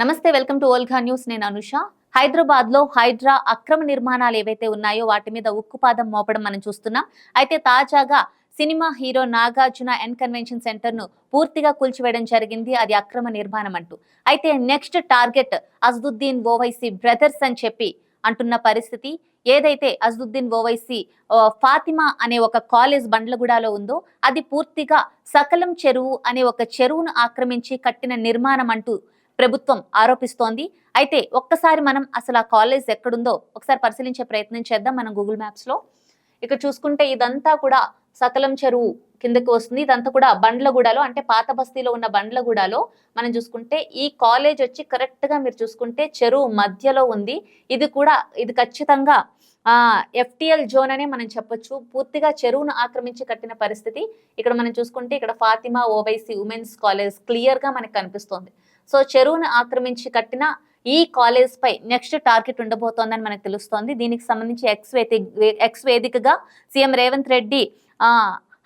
నమస్తే welcome to ఓల్ఘా news. నేను అనుష. హైదరాబాద్లో హైడ్రా అక్రమ నిర్మాణాలు ఏవైతే ఉన్నాయో వాటి మీద ఉక్కుపాదం మోపడం మనం చూస్తున్నాం. అయితే తాజాగా cinema hero Nagarjuna N convention సెంటర్ను పూర్తిగా కూల్చివేయడం జరిగింది. అది అక్రమ నిర్మాణం అంటూ. అయితే నెక్స్ట్ టార్గెట్ అజదుద్దీన్ ఓవైసీ బ్రదర్స్ అని చెప్పి అంటున్న పరిస్థితి. ఏదైతే అజదుద్దీన్ ఓవైసీ ఫాతిమా అనే ఒక కాలేజ్ బండ్లగూడలో ఉందో అది పూర్తిగా సకలం చెరువు అనే ఒక చెరువును ఆక్రమించి కట్టిన నిర్మాణం అంటూ ప్రభుత్వం ఆరోపిస్తోంది. అయితే ఒక్కసారి మనం అసలు ఆ కాలేజ్ ఎక్కడుందో ఒకసారి పరిశీలించే ప్రయత్నం చేద్దాం మనం గూగుల్ మ్యాప్స్లో ఇక్కడ చూసుకుంటే ఇదంతా కూడా సకలం చెరువు కిందకి వస్తుంది. ఇదంతా కూడా బండ్లగూడలో అంటే పాత బస్తీలో ఉన్న బండ్లగూడలో మనం చూసుకుంటే ఈ కాలేజ్ వచ్చి కరెక్ట్గా మీరు చూసుకుంటే చెరువు మధ్యలో ఉంది. ఇది కూడా ఇది ఖచ్చితంగా ఎఫ్టిఎల్ జోన్ అనే మనం చెప్పొచ్చు. పూర్తిగా చెరువును ఆక్రమించి కట్టిన పరిస్థితి. ఇక్కడ మనం చూసుకుంటే ఇక్కడ ఫాతిమా ఓవైసీ ఉమెన్స్ కాలేజ్ క్లియర్గా మనకి కనిపిస్తోంది. సో చెరువును ఆక్రమించి కట్టిన ఈ కాలేజ్ పై నెక్స్ట్ టార్గెట్ ఉండబోతోందని మనకు తెలుస్తోంది. దీనికి సంబంధించి ఎక్స్ వేదిక ఎక్స్ వేదికగా సీఎం రేవంత్ రెడ్డి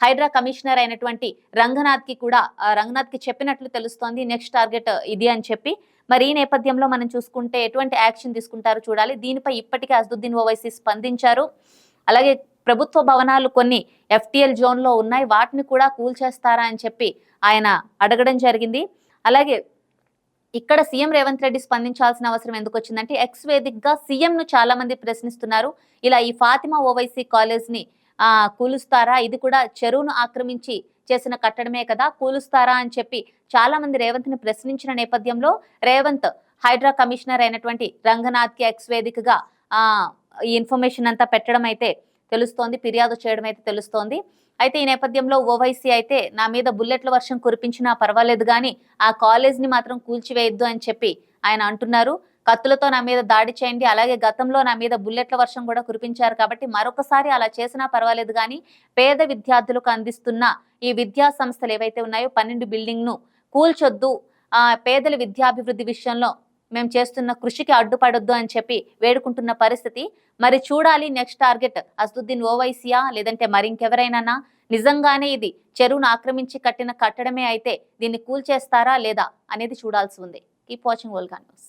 హైడ్రా కమిషనర్ అయినటువంటి రంగనాథ్కి కూడా రంగనాథ్కి చెప్పినట్లు తెలుస్తోంది. నెక్స్ట్ టార్గెట్ ఇది అని చెప్పి. మరి ఈ నేపథ్యంలో మనం చూసుకుంటే ఎటువంటి యాక్షన్ తీసుకుంటారో చూడాలి. దీనిపై ఇప్పటికే అసదుద్దీన్ ఓవైసీ స్పందించారు. అలాగే ప్రభుత్వ భవనాలు కొన్ని ఎఫ్టిఎల్ జోన్లో ఉన్నాయి. వాటిని కూడా కూల్చేస్తారా అని చెప్పి ఆయన అడగడం జరిగింది. అలాగే ఇక్కడ సీఎం రేవంత్ రెడ్డి స్పందించాల్సిన అవసరం ఎందుకు వచ్చిందంటే ఎక్స్ వేదిక్గా సీఎంను సీఎం ను చాలా మంది ప్రశ్నిస్తున్నారు. ఇలా ఈ ఫాతిమా ఓవైసీ కాలేజ్ని కూలుస్తారా? ఇది కూడా చెరువును ఆక్రమించి చేసిన కట్టడమే కదా కూలుస్తారా అని చెప్పి చాలా మంది రేవంత్ని ప్రశ్నించిన నేపథ్యంలో రేవంత్ హైడ్రా కమిషనర్ అయినటువంటి రంగనాథ్కి ఎక్స్ వేదికగా ఈ ఇన్ఫర్మేషన్ అంతా పెట్టడం అయితే తెలుస్తోంది ఫిర్యాదు చేయడం అయితే తెలుస్తోంది. అయితే ఈ నేపథ్యంలో ఓవైసీ అయితే నా మీద బుల్లెట్ల వర్షం కురిపించినా పర్వాలేదు కానీ ఆ కాలేజ్ని మాత్రం కూల్చివేయొద్దు అని చెప్పి ఆయన అంటున్నారు. కత్తులతో నా మీద దాడి చేయండి అలాగే గతంలో నా మీద బుల్లెట్ల వర్షం కూడా కురిపించారు కాబట్టి మరొకసారి అలా చేసినా పర్వాలేదు కానీ పేద విద్యార్థులకు అందిస్తున్న ఈ విద్యా సంస్థలు ఏవైతే ఉన్నాయో పన్నెండు బిల్డింగ్ను కూల్చొద్దు. పేదల విద్యాభివృద్ధి విషయంలో మేము చేస్తున్న కృషికి అడ్డుపడొద్దు అని చెప్పి వేడుకుంటున్న పరిస్థితి. మరి చూడాలి నెక్స్ట్ టార్గెట్ అసదుద్దీన్ ఓవైసీయా లేదంటే మరింకెవరైనా నిజంగానే ఇది చెరువును ఆక్రమించి కట్టిన కట్టడమే అయితే దీన్ని కూల్చేస్తారా లేదా అనేది చూడాల్సి ఉంది. Keep watching వల్గా news